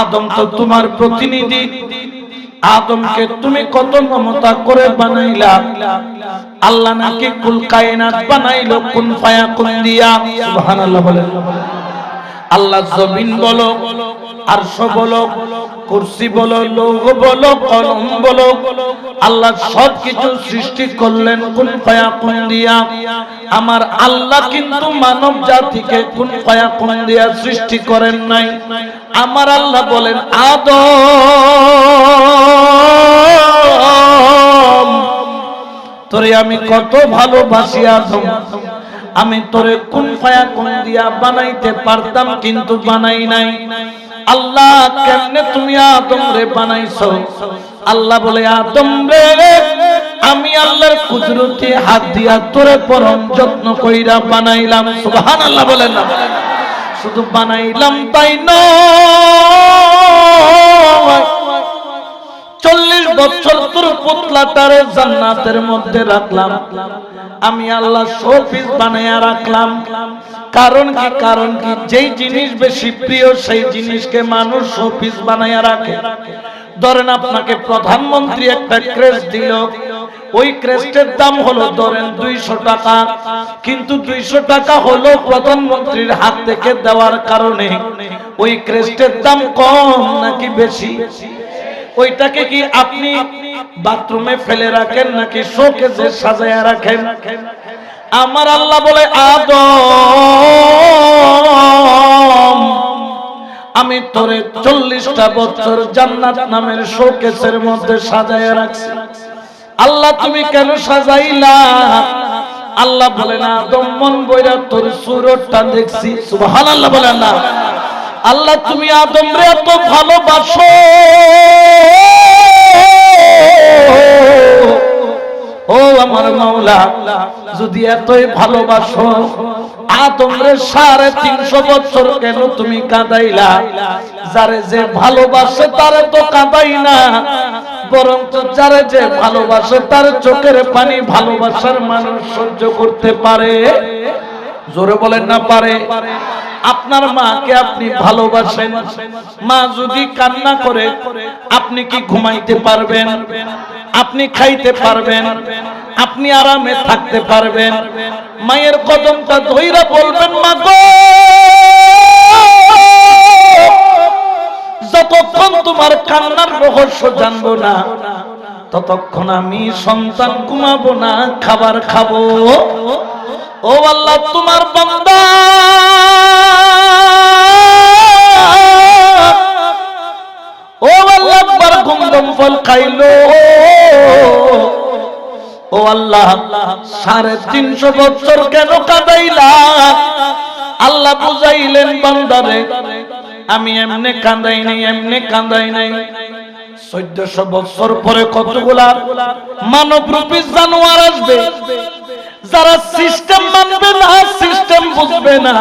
আদম তো তোমার প্রতিনিধি। আদমকে তুমি কত মমতা করে বানাইলা। আল্লাহ নাকি কুল কায়নাত বানাইল, কুন ফায়া কুন দিয়া। সুবহানাল্লাহ বলেন। আল্লাহ জমিন বলো আরশ বলো, কুরসি বলো, লৌহ বলো, কলম বলো, আল্লাহ সব কিছু সৃষ্টি করলেন কোন ফায়া কোন দিয়া। আমার আল্লাহ কিন্তু মানব জাতিকে কোন ফায়া কোন দিয়া সৃষ্টি করেন নাই। আমার আল্লাহ বলেন, আদম, তোরে আমি কত ভালোবাসি, আদম। আমি তোরে কোন ফায়া কোন দিয়া বানাইতে পারতাম, কিন্তু বানাই নাই। আল্লাহ, কেমনে তুমি আদম রে বানাইছো? আল্লাহ বলে, আদম রে, আমি আল্লাহর কুদরতি হাত দিয়া তোরে পরম যত্ন কইরা বানাইলাম। সুবহানাল্লাহ বলেন না। শুধু বানাইলাম তাই নয়। চল্লিশ বছর তোর পুতলাটারে জান্নাতের মধ্যে রাখলাম। আমি আল্লাহ শোপিস বানাইয়া রাখলাম। কারণ কি? কারণ কি? যেই জিনিস বেশি প্রিয়, সেই জিনিসকে মানুষ শোপিস বানাইয়া রাখে। ধরেন আপনাকে প্রধানমন্ত্রী একটা ক্রেস্ট দিল। ওই ক্রেস্টের দাম হলো ধরেন দুইশো টাকা। কিন্তু দুইশো টাকা হলো প্রধানমন্ত্রীর হাত থেকে দেওয়ার কারণে ওই ক্রেস্টের দাম কম নাকি বেশি? ওইটাকে কি আপনি বাথরুমে ফেলে রাখেন নাকি শোকেজে সাজায়া রাখেন? আমার আল্লাহ বলে, আদম, আমি তোরে চল্লিশটা বছর জান্নাত নামের শোকেসের মধ্যে সাজায়া রাখছি। আল্লাহ, তুমি কেন সাজাইলা? আল্লাহ বলে না আদম, মন বইরা তোর সুরতটা দেখছি। সুবহানাল্লাহ বলে না আল্লাহ, তুমি আদম রে এত ভালোবাসো। ও আমার মাওলা, যদি এতই ভালোবাসো আদম রে সাড়ে তিনশো বছর কেন তুমি কাঁদাইলা? যারে যে ভালোবাসে তারে তো কাঁদাই না। বরং যারে যে ভালোবাসে তার চোখের পানি ভালোবাসার মানুষ সহ্য করতে পারে। জোরে বলেন না, পারে। আপনার মাকে আপনি ভালোবাসেন। মা যদি কান্না করে, আপনি কি ঘুমাইতে পারবেন? আপনি খাইতে পারবেন। আপনি আরামে থাকতে পারবেন। মায়ের কদমটা ধইরা বলবেন, মা গো! যতক্ষণ তোমার কান্নার রহস্য জানব না, ততক্ষণ আমি সন্তান ঘুমাবো না, খাবার খাব। ও আল্লাহ, তোমার বান্দা। ও আল্লাহ, একবার গুমদম ফল খাইলো। ও আল্লাহ, সাড়ে তিনশো বছর কেন কাঁদাইলা? আল্লাহ বুঝাইলেন, বান্দারে, আমি এমনে কাঁদাই নাই, এমনি কাঁদাই নাই। চোদ্দশো বছর পরে কতগুলা মানব রূপী জানোয়ার আসবে? যারা সিস্টেম মানবে না সিস্টেম বুঝবে না।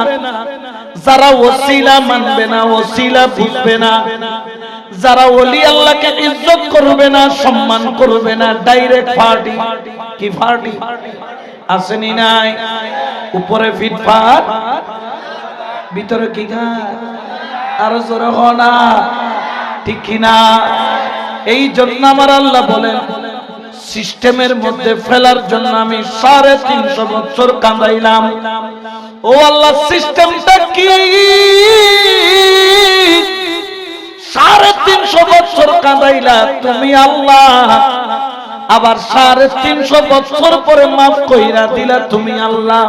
যারা ওসিলা মানবে না, ওসিলা বুঝবে না। যারা ওলি আল্লাহকে ইজ্জত করবে না, সম্মান করবে না ডাইরেক্ট পার্টি কি পার্টি আসেনি নাই? উপরে ফিটফাট। ভিতরে কি গা? আরও জোরে না। ঠিক কিনা? এই জন্য আমার আল্লাহ বলেন সিস্টেমের মধ্যে ফেলার জন্য আমি সাড়ে তিনশো বছর কাঁদাইলাম। ও আল্লাহ, সিস্টেমটা কি? সাড়ে তিনশো বছর কাঁদাইলা তুমি আল্লাহ। আবার সাড়ে তিনশো বছর পরে মাফ কইরা দিলা তুমি আল্লাহ।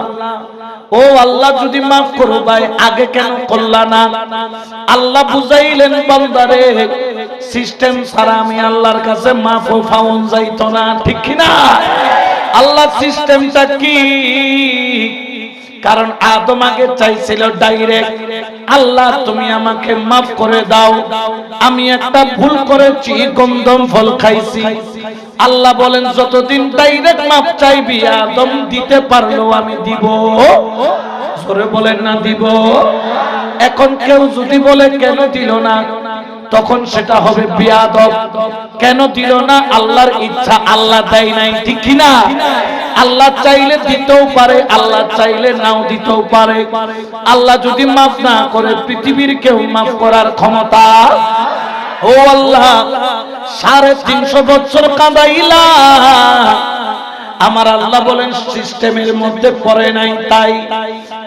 ও আল্লাহ, যদি মাফ করো ভাই, আগে কেন করলা না? আল্লাহ বুঝাইলেন বান্দারে সিস্টেম ছাড়া আমি আল্লাহর কাছে মাফ ফাউন যাইতো না, ঠিক কিনা? আল্লাহ সিস্টেমটা কি? কারণ আদম আগে চাইছিল ডাইরেক্ট, আল্লাহ তুমি আমাকে মাফ করে দাও, আমি একটা ভুল করেছি, গন্ধম ফল খাইছি। আল্লাহ বলেন, যতদিন ডাইরেক্ট মাফ চাইবি, আদম দিতে পারল আমি দিব। সরে বলেন না, দিব। এখন কেউ যদি বলে, কেন দিল না? তখন সেটা হবে বিয়াদব। কেন দিল না? আল্লাহর ইচ্ছা আল্লাহ দেয় নাই, ঠিক কিনা? আল্লাহ চাইলে দিতেও পারে, আল্লাহ চাইলে নাও দিতেও পারে। আল্লাহ যদি মাফ না করে, পৃথিবীর কেউ মাফ করার ক্ষমতা? ও আল্লাহ, সাড়ে তিনশো বছর কাঁদাইলা। আমার আল্লাহ বলেন সিস্টেমের মধ্যে পড়ে নাই, তাই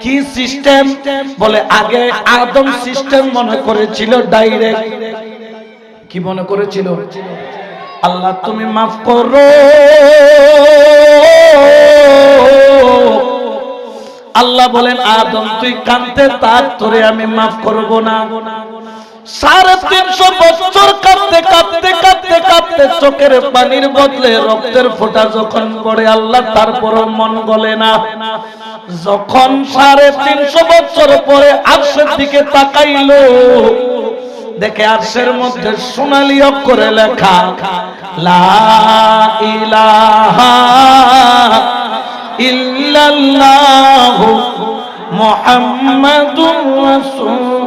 কি সিস্টেম? বলে, আগে আদম সিস্টেম মনে করেছিল ডাইরেক্ট। কি মনে করেছিল? আল্লাহ, তুমি মাফ করো। আল্লাহ বলেন, আদম, তুই কানতে তার তোরে আমি মাফ করব না। সাড়ে তিনশো বছর কাঁদতে কাঁদতে কাঁদতে কাঁদতে চোখের পানির বদলে রক্তের ফোঁটা যখন পড়ে, আল্লাহ তারপর মন গলে না। যখন সাড়ে তিনশো বছর পরে আরশের দিকে তাকাইলো, দেখে আরশের মধ্যে সোনালি অক্ষরে লেখা, লা ইলাহা ইল্লাল্লাহু মুহাম্মাদুর রাসূলুল্লাহ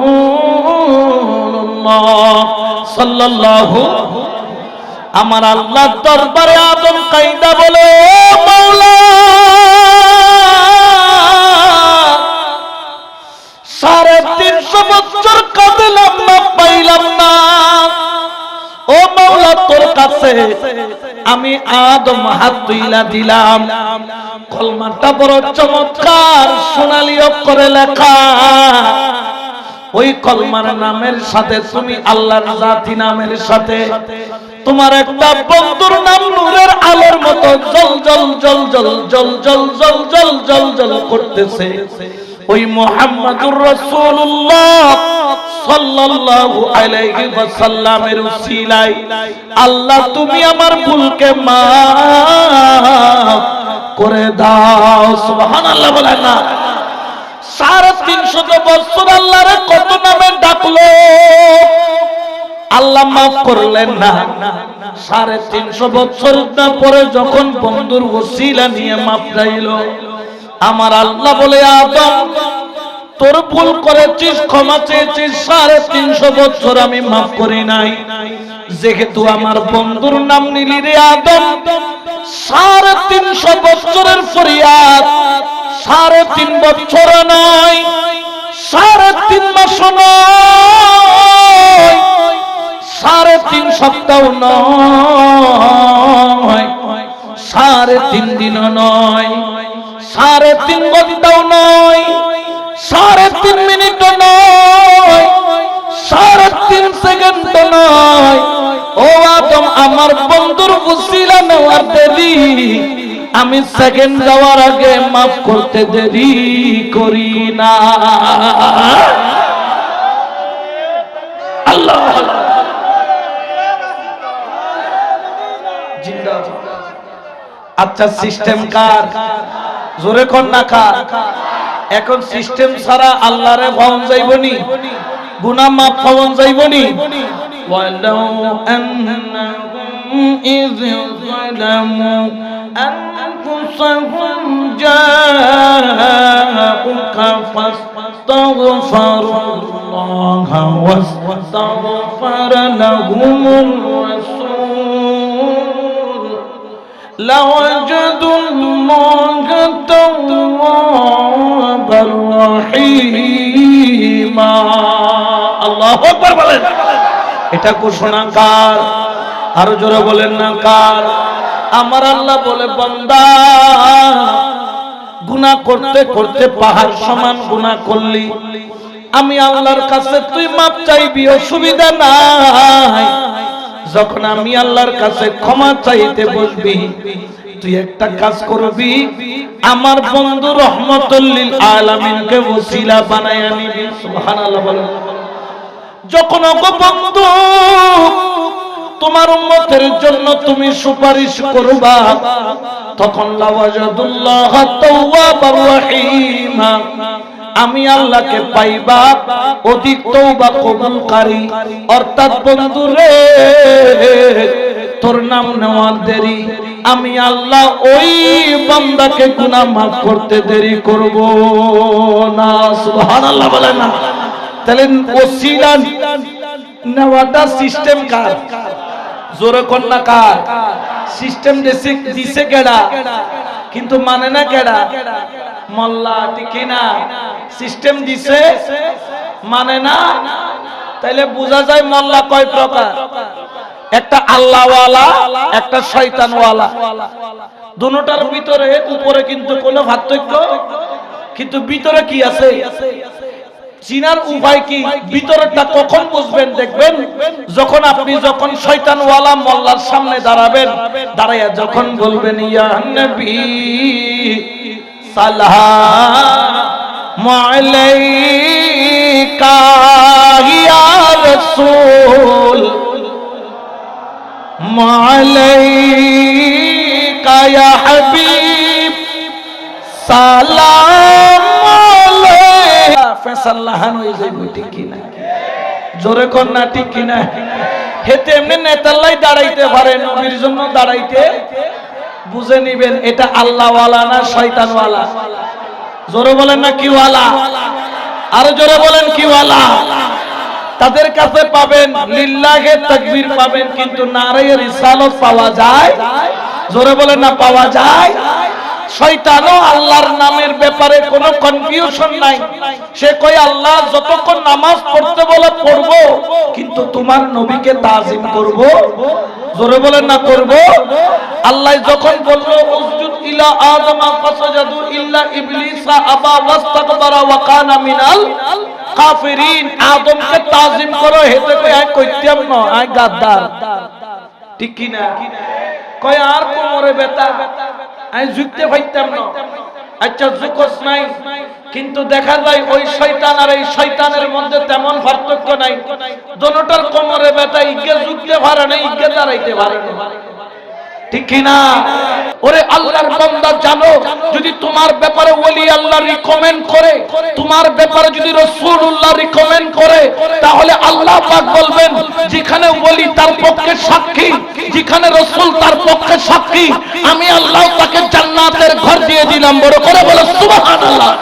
সাল্লাল্লাহু আমার আল্লাহ দরবারে আদম কাইদা বলে, ও মাওলা সাড়ে তিনশো বছর কাঁদলাম না পাইলাম না ও মাওলা তোর কাছে আমি আদম হাত তুইলা দিলাম কলমাটা বড় চমৎকার সোনালি অক্ষরে লেখা ওই কলমার নামের সাথে তুমি আল্লাহর জাতি নামের সাথে তোমার একটা বন্ধুর নাম নূরের আলোর মতো জল জল জল জল জল জল জল জল জল জল করতেছে ওই মোহাম্মদুর রাসূলুল্লাহ সাল্লাল্লাহু আলাইহি ওয়াসাল্লামের উসিলায়, আল্লাহ তুমি আমার ভুলকে মাফ করে দাও, সুবহানাল্লাহ বলেন না। সাড়ে তিনশত বছর আল্লাহরে কত নামে ডাকলো। আল্লাহ মাফ করলেন না। সাড়ে তিনশো বছর না পরে যখন বন্ধুর ওসিলা নিয়ে মাফ চাইল আমার আল্লাহ বলে, আদম, তোর ভুল করেছিস, ক্ষমা চেয়েছিস, সাড়ে তিনশো বছর আমি মাফ করি নাই। যেহেতু আমার বন্ধুর নাম নিলি রে আদম, সাড়ে তিনশো বছরের ফরিয়াদ, সাড়ে তিন বছর নয়, সাড়ে তিন মাস সাড়ে তিন সপ্তাহ নয়, সাড়ে তিন দিন নয় সাড়ে তিন ঘন্টাও নয়, সাড়ে তিন মিনিট নয়, সাড়ে তিন সেকেন্ড নয়। ও আদম, আমার বন্ধুর বুসিলা নেওয়ার দেরি। আমি সেকেন্ড যাওয়ার আগে মাফ করতে দেরি করি না। আল্লাহ। আচ্ছা সিস্টেম কার? জোরে কর না কার এখন সিস্টেম ছাড়া আল্লাহরে ভবন যাইবনি গুনাহ মাফ ভবন যাইবনি ولو أنهم إذ ظلموا أنفسهم جاءوك فاستغفروا الله واستغفر لهم الرسول لوجدوا এটা ঘোষণা কার? আরও জোরে বলেন না কার? আমার আল্লাহ বলে, বন্দা গুনা করতে করতে পাহাড় সমান গুনা করলি। আমি আল্লাহর কাছে তুই মাপ চাইবি, অসুবিধা নাই। যখন আমি আল্লাহর কাছে ক্ষমা চাইতে বলবি তুই একটা কাজ করবি, আমার বন্ধু রহমতুল্লিল আলামিনকে ওসিলা বানায় নিবি। সুবহানাল্লাহ বলেন। যখন ওগো বন্ধু, তোমার উম্মতের জন্য তুমি সুপারিশ করবা, তখন লাওয়াজাদুল্লাহ তাওয়াবার রহিমা। আমি আল্লাহকে পাইবা, অধিক তওবা কবুলকারী। অর্থাৎ বন্ধু রে তোর নাম নেওয়ার দেরি। আমি আল্লাহ ওই বান্দাকে গুনাহ মাফ করতে দেরি করব না, সুবহানাল্লাহ বলে না। তাহলে ওসিলা নেওয়াটা সিস্টেম কার? জোরে কন্যা কার? সিস্টেম দিছে দিছে কেডা? কিন্তু মানে না কেডা? মোল্লা ঠিক না। সিস্টেম দিছে মানে না। তাইলে বোঝা যায় মোল্লা কয় প্রকার? একটা আল্লাহওয়ালা, একটা শয়তানওয়ালা। দুটার ভিতরে, উপরে কিন্তু কোনো পার্থক্য। কিন্তু ভিতরে কি আছে? চিনার উপায় কি? ভিতরেরটা কখন বুঝবেন, দেখবেন? যখন আপনি যখন শয়তানওয়ালা মোল্লার সামনে দাঁড়াবেন, দাঁড়াইয়া যখন বলবেন, ইয়া নবী আলাইকা ইয়া হাবিব, সালাম আলাইকা। ফেসাল্লাহান হয়ে যাইব, ঠিক কিনা? জোরে না, ঠিক কিনা? হেতে এমনি নেতাল্লাই দাঁড়াইতে পারে, নবীর জন্য দাঁড়াইতে বুঝে নিবেন, এটা আল্লাহওয়ালা না শয়তানওয়ালা? জোরে বলেন না কি ওয়ালা আরও জোরে বলেন কি ওয়ালা তাদের কাছে পাবেন, লিল্লাহে তাকবীর পাবেন, কিন্তু নারায়ের রিসালত পাওয়া যায়, জোরে বলেন না, পাওয়া যায়। শয়তানও আল্লাহর নামের ব্যাপারে কোনো কনফিউশন নাই। সে কই আল্লাহ, যতক্ষণ নামাজ পড়তে বলে পড়ব, কিন্তু তোমার নবীকে তাজিম করব। জোরে বলেন না, করব। আল্লাহ যখন বলল, উসজুদ ইলা আদম ফাসাজাদু ইল্লা ইবলিসা আবা ওয়াস্তাকবারা ওয়া কানা মিনাল কাফিরিন আদমকে তাজিম করো হেতে কই আই কইতাম না আই গাদ্দার। ঠিক কি না? কয়, আর কোমরে বেতা আমি যুক্তে পাইতাম না। আচ্ছা জুকস নাই, কিন্তু দেখা যায় ওই শয়তান আর এই শয়তানের মধ্যে তেমন পার্থক্য নাই। দোনোটার কোমরে ব্যথা, ইগে যুক্তে পারে না, ইগে দাঁড়াইতে পারে না। ঠিক কিনা? ওরে আল্লাহর বান্দা, জানো, যদি তোমার ব্যাপারে ওলি আল্লাহ রিকমেন্ড করে, তোমার ব্যাপারে যদি রাসূলুল্লাহ রিকমেন্ড করে, তাহলে আল্লাহ পাক বলবেন, যেখানে ওলি তার পক্ষে সাক্ষী, যেখানে রাসূল তার পক্ষে সাক্ষী, আমি আল্লাহ তাকে জান্নাতের ঘর দিয়ে দিলাম। বড় করে বলো, সুবহানাল্লাহ।